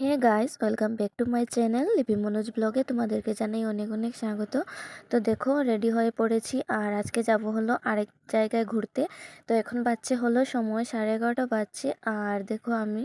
Hey guys, welcome back to my channel. Lipi Manoj ব্লগে তোমাদেরকে জানাই অনেক অনেক স্বাগত। তো দেখো, রেডি হয়ে পড়েছি আর আজকে যাব হলো আরেক জায়গায় ঘুরতে। তো এখন বাচ্চে হলো সময় সাড়ে এগারোটা বাজছে আর দেখো আমি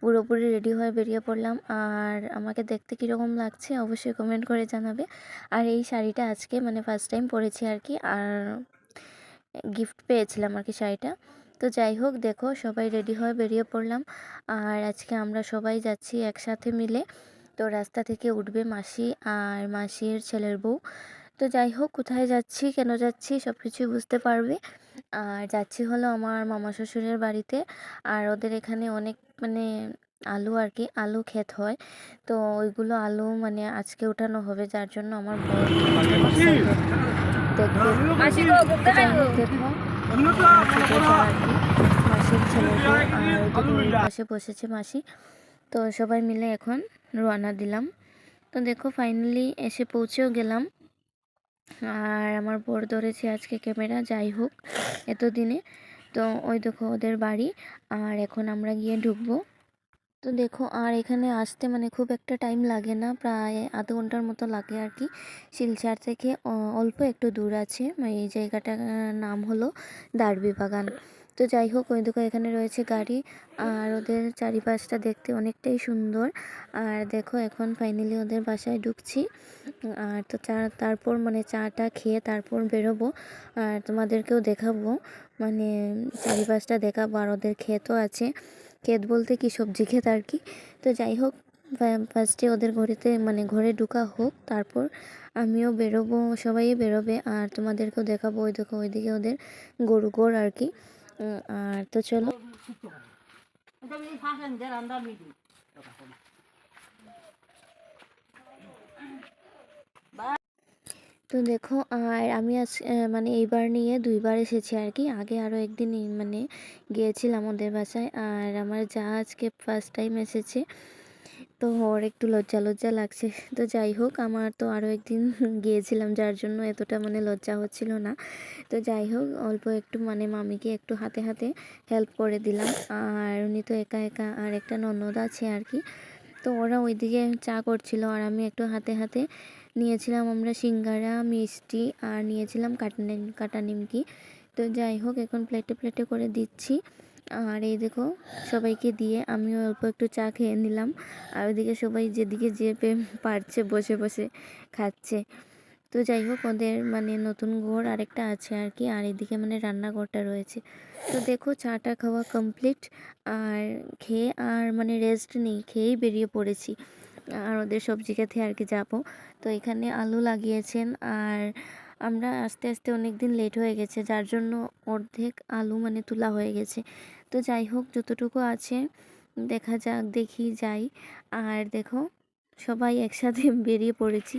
পুরোপুরি রেডি হয়ে বেরিয়ে পড়লাম। আর আমাকে দেখতে কীরকম লাগছে অবশ্যই কমেন্ট করে জানাবে। আর এই শাড়িটা আজকে মানে ফার্স্ট টাইম পরেছি আর কি। আর গিফট পেয়েছিলাম আর কি শাড়িটা। তো যাই হোক দেখো সবাই রেডি হয়ে বেরিয়ে পড়লাম। আর আজকে আমরা সবাই যাচ্ছি একসাথে মিলে। তো রাস্তা থেকে উঠবে মাসি আর মাসির ছেলের বউ। তো যাই হোক কোথায় যাচ্ছি কেন যাচ্ছি সব কিছুই বুঝতে পারবে। আর যাচ্ছি হলো আমার মামা শ্বশুরের বাড়িতে। আর ওদের এখানে অনেক মানে আলু আর কি আলু ক্ষেত হয়। তো ওইগুলো আলু মানে আজকে উঠানো হবে যার জন্য আমার বড় দেখো। মাসির ছেলেকে পাশে বসেছে মাসি। তো সবাই মিলে এখন রওনা দিলাম। তো দেখো ফাইনালি এসে পৌঁছেও গেলাম। আর আমার বর ধরেছে আজকে ক্যামেরা যাই হোক, এতদিনে। তো ওই দেখো, ওদের বাড়ি। আর এখন আমরা গিয়ে ঢুকবো। তো দেখো, আর এখানে আসতে মানে খুব একটা টাইম লাগে না, প্রায় আধ ঘণ্টার মতো লাগে আর কি। শিলচর থেকে অল্প একটু দূর আছে মানে এই জায়গাটার নাম হলো দারবি বাগান। তো যাই হোক, ওই দেখো এখানে রয়েছে গাড়ি, আর ওদের চারিপাশটা দেখতে অনেকটাই সুন্দর। আর দেখো, এখন ফাইনালি ওদের বাসায় ঢুকছি। আর তো চা, তারপর মানে চাটা খেয়ে তারপর বেরোবো, আর তোমাদেরকেও দেখাবো। মানে চারিপাশটা দেখাবো, আর ওদের ক্ষেতও আছে। ক্ষেত বলতে কি, সবজি ক্ষেত আর কি। তো যাই হোক ফার্স্টে ওদের ঘরেতে মানে ঘরে ঢুকা হোক, তারপর আমিও বেরোবো, সবাই বেরোবে, আর তোমাদেরকেও দেখাবো, ওই দেখো, ওইদিকে ওদের গরু গোড় আর কি। আর তো চলো। তো দেখো, আর আমি আজ মানে এইবার নিয়ে দুইবার এসেছি আর কি। আগে আরও একদিন মানে গিয়েছিলাম ওদের বাসায়, আর আমার যা আজকে ফার্স্ট টাইম এসেছে, তো ওর একটু লজ্জা লজ্জা লাগছে। তো যাই হোক, আমার তো আরও একদিন গিয়েছিলাম, যার জন্য এতটা মানে লজ্জা হচ্ছিল না। তো যাই হোক, অল্প একটু মানে মামিকে একটু হাতে হাতে হেল্প করে দিলাম। আর উনি তো একা একা আর একটা ননদ আছে আর কি। তো ওরা ওইদিকে চা করছিল, আর আমি একটু হাতে হাতে নিয়েছিলাম আমরা সিঙ্গারা, মিষ্টি আর নিয়েছিলাম কাটা নিম কাটা নিমকি তো যাই হোক, এখন প্লেটে প্লেটে করে দিচ্ছি। আর এই দেখো, সবাইকে দিয়ে আমিও অল্প একটু চা খেয়ে নিলাম। আর ওইদিকে সবাই যেদিকে যে পে- পারছে বসে বসে খাচ্ছে। তো যাই হোক, ওদের মানে নতুন ঘর আরেকটা আছে আর কি, আর এদিকে মানে রান্নাঘরটা রয়েছে। তো দেখো, চাটা খাওয়া কমপ্লিট আর খেয়ে আর মানে রেস্ট নেই, খেয়েই বেরিয়ে পড়েছি। আর ওদের সবজি খেতে আর কি যাব। তো এখানে আলু লাগিয়েছেন আর আমরা আস্তে আস্তে অনেক দিন লেট হয়ে গেছে যার জন্য অর্ধেক আলু মানে তোলা হয়ে গেছে। তো যাই হোক যতটুকু আছে দেখা যাক দেখি যাই। আর দেখো সবাই একসাথে বেরিয়ে পড়েছি।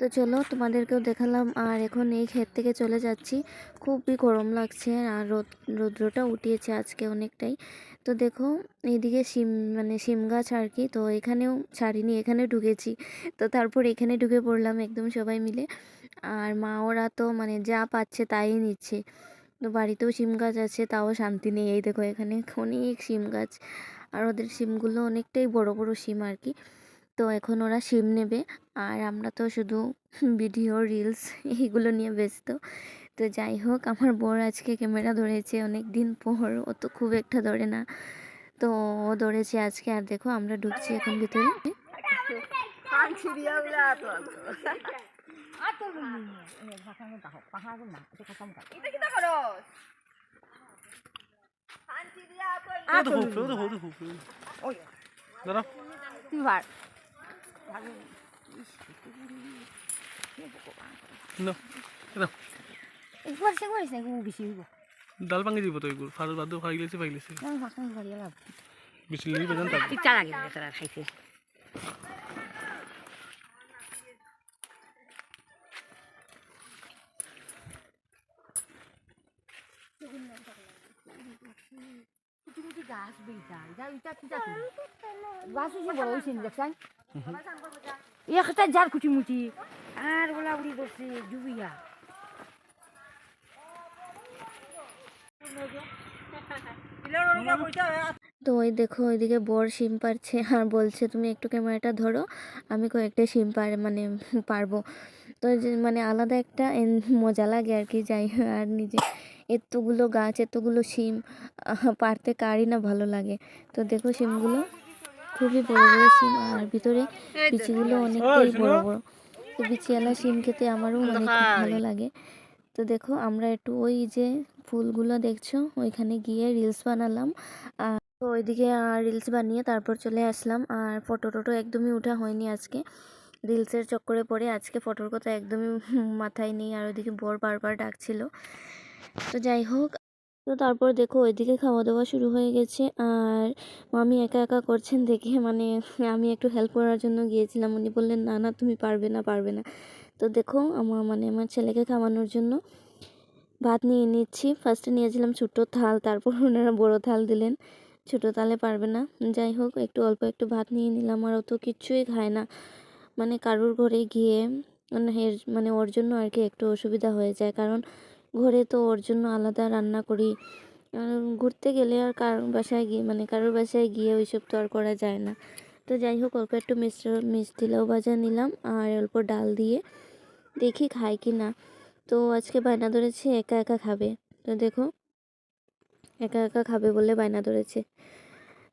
তো চলো তোমাদেরকেও দেখালাম। আর এখন এই ক্ষেত থেকে চলে যাচ্ছি। খুবই গরম লাগছে আর রোদ, রৌদ্রটা উঠিয়েছে আজকে অনেকটাই। তো দেখো, এইদিকে শিম মানে শিম গাছ আর কি। তো এখানেও ছাড়িনি, এখানে ঢুকেছি। তো তারপর এখানে ঢুকে পড়লাম একদম সবাই মিলে। আর মা ওরা তো মানে যা পাচ্ছে তাই নিচ্ছে। তো বাড়িতেও শিম গাছ আছে, তাও শান্তি নেই। এই দেখো এখানে অনেক শিম গাছ। আর ওদের শিমগুলো অনেকটাই বড় বড় শিম আর কি। তো এখন ওরা সিম নেবে। আর আমরা তো শুধু ভিডিও রিলস এইগুলো নিয়ে ব্যস্ত। তো যাই হোক আমার বর আজকে ক্যামেরা ধরেছে অনেক দিন পর। ও তো খুব একটা ধরে না। তো ও ধরেছে আজকে। আর দেখো আমরা ঢুকছি এখন ভিতরে। সে করিস না বেশি হইব ডাল ভাঙি দিব তো এইগুলো ফার বাদ খাই গেছে পাই গেছে বেশি লেগে বেজান থাকবে ইচ্ছা লাগে না খাইছে গাছ বেইতা যা ইটা কি যা গাছ বড় হইছে দেখছেন একটা আর উড়ি জুবিয়া তো ওই দেখো ওইদিকে বর শিম পারছে আর বলছে তুমি একটু ক্যামেরাটা ধরো আমি কয়েকটা শিম পার মানে পারব। তো মানে আলাদা একটা মজা লাগে আর কি যাই আর নিজে এতগুলো গাছ এতগুলো আহ, পারতে কারই না ভালো লাগে। তো দেখো শিমগুলো খুবই বড় বড় শিম আর ভিতরে বিচিগুলো অনেকটাই বড় বড়। তো বিচিওয়ালা শিম খেতে আমারও মানে খুব ভালো লাগে। তো দেখো আমরা একটু ওই যে ফুলগুলো দেখছ ওইখানে গিয়ে রিলস বানালাম। আর তো ওইদিকে রিলস বানিয়ে তারপর চলে আসলাম। আর ফটো টটো একদমই উঠা হয়নি আজকে। রিলসের চক্করে পড়ে আজকে ফটোর কথা একদমই মাথায় নেই আর ওইদিকে বর বারবার ডাকছিল। তো যাই হোক তো তারপর দেখো ওইদিকে খাওয়া দাওয়া শুরু হয়ে গেছে। আর মামি একা একা করছেন দেখে মানে আমি একটু হেল্প করার জন্য গিয়েছিলাম। উনি বললেন, না না, তুমি পারবে না পারবে না। তো দেখো আমার মানে আমার ছেলেকে খাওয়ানোর জন্য ভাত নিয়ে নিচ্ছি। ফার্স্টে নিয়েছিলাম ছোটো থাল, তারপর ওনারা বড় থাল দিলেন। ছোটো থালে পারবে না। যাই হোক, একটু অল্প একটু ভাত নিয়ে নিলাম আর অত কিচ্ছুই খায় না। মানে কারোর ঘরে গিয়ে মানে মানে ওর জন্য আর কি একটু অসুবিধা হয়ে যায়। কারণ ঘরে তো ওর জন্য আলাদা রান্না করি। ঘুরতে গেলে আর কারোর বাসায় গিয়ে মানে কারোর বাসায় গিয়ে ওইসব তো আর করা যায় না। তো যাই হোক, অল্প একটু মিষ্টি মিষ্টি লাউ ভাজা নিলাম আর অল্প ডাল দিয়ে দেখি খায় কি না। তো আজকে বায়না ধরেছে, একা একা খাবে। তো দেখো, একা একা খাবে বলে বায়না ধরেছে।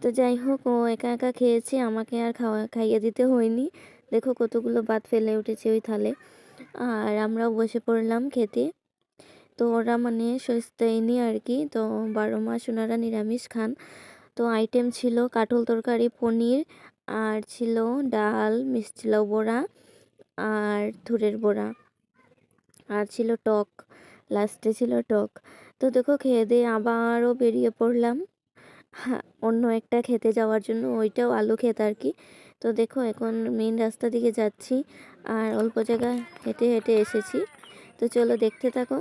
তো যাই হোক, ও একা একা খেয়েছে, আমাকে আর খাওয়া, খাইয়ে দিতে হয়নি। দেখো কতগুলো ভাত ফেলে উঠেছে ওই থালে। আর আমরাও বসে পড়লাম খেতে। তো ওরা মানে সস্তায়নি আর কি তো বারো মাস ওনারা নিরামিষ খান। তো আইটেম ছিল কাঠল তরকারি, পনির, আর ছিল ডাল, মিষ্টি বড়া, আর থুরের বড়া, আর ছিল টক, লাস্টে ছিল টক। তো দেখো খেয়ে দিয়ে আবারও বেরিয়ে পড়লাম। অন্য একটা খেতে যাওয়ার জন্য ওইটাও আলু খেত আর কি তো দেখো এখন মেন রাস্তা দিকে যাচ্ছি, আর অল্প জায়গা হেঁটে হেঁটে এসেছি। তো চলো দেখতে থাকো।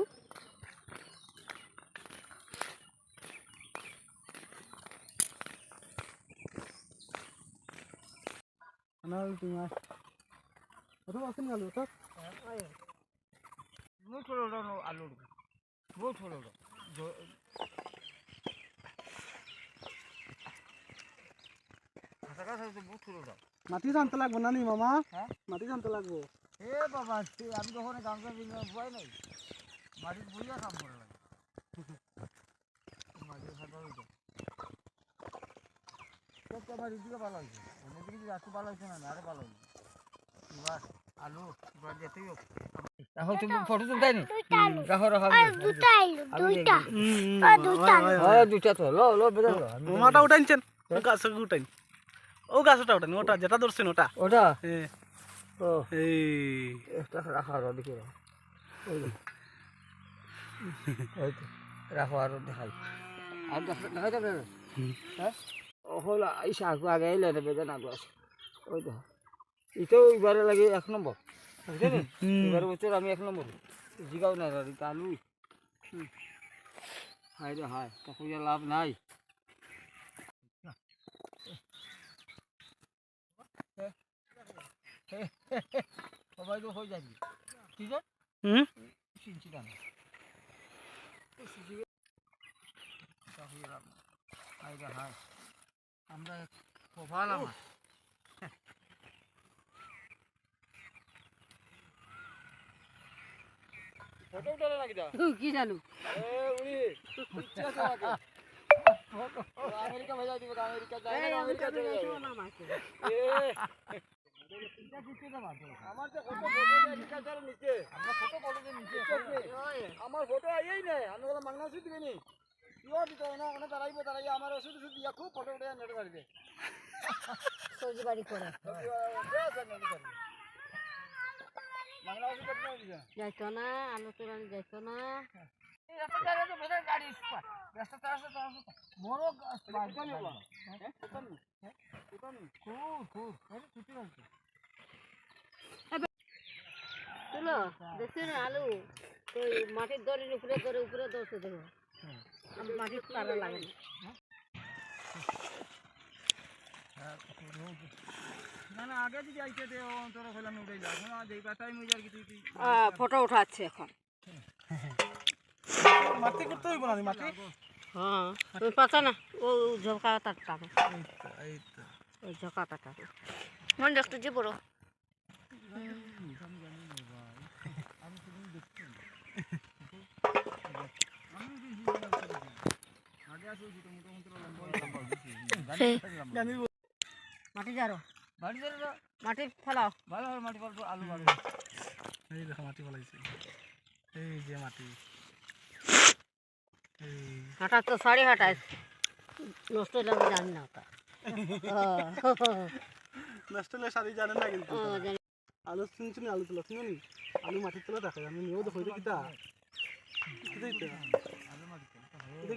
না তোমার ওটা আছে না আলু ওটা বহুত ছোট আলু বহুত ছোট বহুত ছোট মাটি জানতে লাগবো না নি মামা? হ্যাঁ? মাটি জানতে লাগবো। এ বাবা আমি যখন কাম করে ভয় নাই। বাড়ির বইয়া কাম করা লাগে। মাঝে খাতা হইতো সব আমার এদিকে ভালো হয়েছে। লো উঠাইছেন? ও গাছ উঠাইন। ও গাছটা উঠাইন ওটা যেটা ধরছেন ওটা। ওটা? ও। এই। রাখো দেখি রাখো। আরও দেখাই। আর দেখাই যাবে হ্যাঁ? হলো এই শাকু আগে এলে নেবে জানা দোষ ওই তো এটাও এবারে লাগে এক নম্বর বুঝলি এবারে বছর আমি এক নম্বর জিগাও না রে আলু হাই রে হাই তখন লাভ নাই। সবাই তো হয়ে যাবি ঠিক আছে হুম চিনছি না হাই রে হাই। আমরা কপাল আমার। ফটো উঠালে নাকি দা কি জানো? এ উনি ইচ্ছা আছে আমেরিকা ভেজা দিব আমেরিকা যাই না আমেরিকা চলে যাবে। আমার তো ফটো ফটো নিচে চলো নিচে। আমার ফটো ফটো নিচে আমার ফটো আইই না আমি বলে মাংনা ওষুধ নি দিতে না ওখানে দাঁড়াইবো দাঁড়াইয়া আমার ওষুধ ওষুধ দিয়া খুব ফটো উঠে নেট বাড়িতে সবজি বাড়ি করে। যাইতো না আলু তোরানি যাইতো না। আলু। তো মাটির দড়ির উপরে করে উপরে দৌড়তে দেবো। মাটির তারা লাগে না। না আগে যদি আইতে দে অন্তর ফেলাম উড়ে যা এখন আজ এই মুজার কিছু তুই ফটো উঠাচ্ছে এখন। মাটি করতে হইব না মাটি? হ্যাঁ তুমি পাচ্ছ না? ও ঝোঁকা তাটা ওই ঝোঁকা তাটা মনে দেখতে যে বড়। আলু নষ্ট জানি না ওটা নষ্ট হলে শাড়ি জানেন না কিন্তু আলু তোলা শুনি আলু মাটির তোলা দেখো আমি নিয়েও দেখো এটা কিতা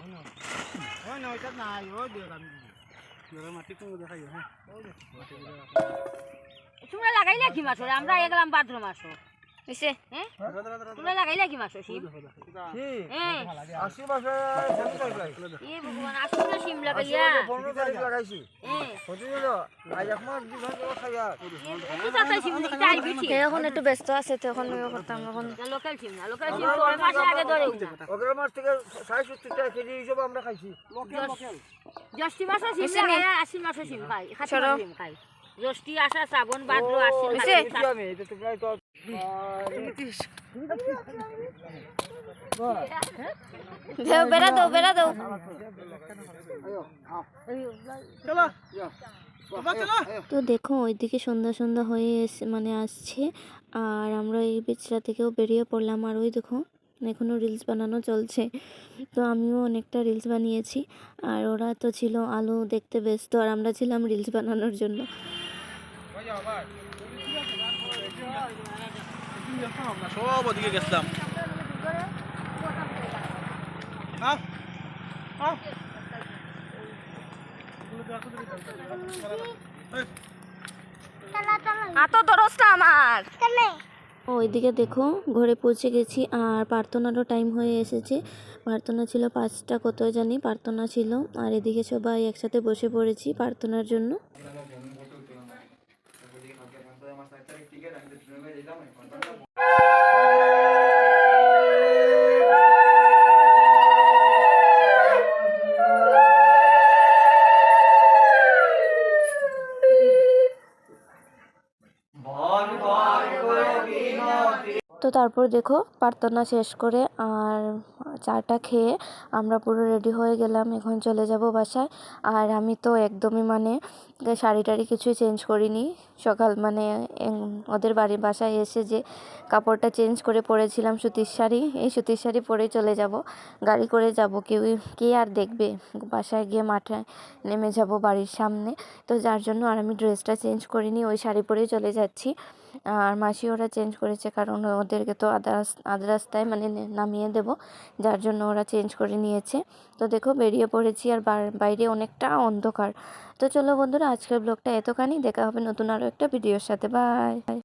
ওই না ওইটা নাই ওই দেখ আমি যারা মাটি কোন দেখাই হ্যাঁ? তোমরা লাগাইলে কি মাছ? আমরা এগেলাম ভাদ্র মাস এসে হ্যাঁ? তোমরা লাগাইলে কি মাছ শিম হ্যাঁ। আশি ভগবান না শিম লাগাইয়া পনেরো তারিখ লাগাইছি। হ্যাঁ ঠিক। এখন একটু ব্যস্ত আছে তো এখন করতাম এখন। লোকাল শিম না লোকাল শিম ছয় মাসের আগে ধরে উঠা। মাস থেকে ষাট সত্তর টাকা কেজি হিসেবে আমরা খাইছি। জ্যৈষ্ঠী মাসে শিম বুঝছেন? লাগাই মাসে শিম খাই খাতি সরো। মাসে শিম খাই। জ্যৈষ্ঠী আষাঢ় শ্রাবণ ভাদ্র আশ্বিন দেও বেড়া দাও বেড়া দাও। তো দেখো ওইদিকে সন্ধ্যা সন্ধ্যা হয়ে এসে মানে আসছে। আর আমরা এই বিচরা থেকেও বেরিয়ে পড়লাম। আর ওই দেখো এখনও রিলস বানানো চলছে। তো আমিও অনেকটা রিলস বানিয়েছি। আর ওরা তো ছিল আলো দেখতে ব্যস্ত আর আমরা ছিলাম রিলস বানানোর জন্য। সব ওদিকে গেছিলাম। এত আমার। ওইদিকে দেখো ঘরে পৌঁছে গেছি আর প্রার্থনারও টাইম হয়ে এসেছে। প্রার্থনা ছিল পাঁচটা কত জানি প্রার্থনা ছিল। আর এদিকে সবাই একসাথে বসে পড়েছি প্রার্থনার জন্য। তারপর দেখো প্রার্থনা শেষ করে আর চাটা খেয়ে আমরা পুরো রেডি হয়ে গেলাম। এখন চলে যাব বাসায়। আর আমি তো একদমই মানে শাড়ি টাড়ি কিছুই চেঞ্জ করিনি। সকাল মানে ওদের বাড়ির বাসায় এসে যে কাপড়টা চেঞ্জ করে পরেছিলাম সুতির শাড়ি, এই সুতির শাড়ি পরেই চলে যাব। গাড়ি করে যাব। কেউ, কে আর দেখবে? বাসায় গিয়ে মাঠে নেমে যাব বাড়ির সামনে। তো যার জন্য আর আমি ড্রেসটা চেঞ্জ করিনি, ওই শাড়ি পরেই চলে যাচ্ছি। আর মাসি ওরা চেঞ্জ করেছে কারণ ওদেরকে তো আধা রাস- রাস্তায় মানে নামিয়ে দেব। যার জন্য ওরা চেঞ্জ করে নিয়েছে। তো দেখো বেরিয়ে পড়েছি আর বাইরে অনেকটা অন্ধকার। তো চলো বন্ধুরা, আজকের ব্লগটা এতখানি। দেখা হবে নতুন আরও একটা ভিডিওর সাথে। বাই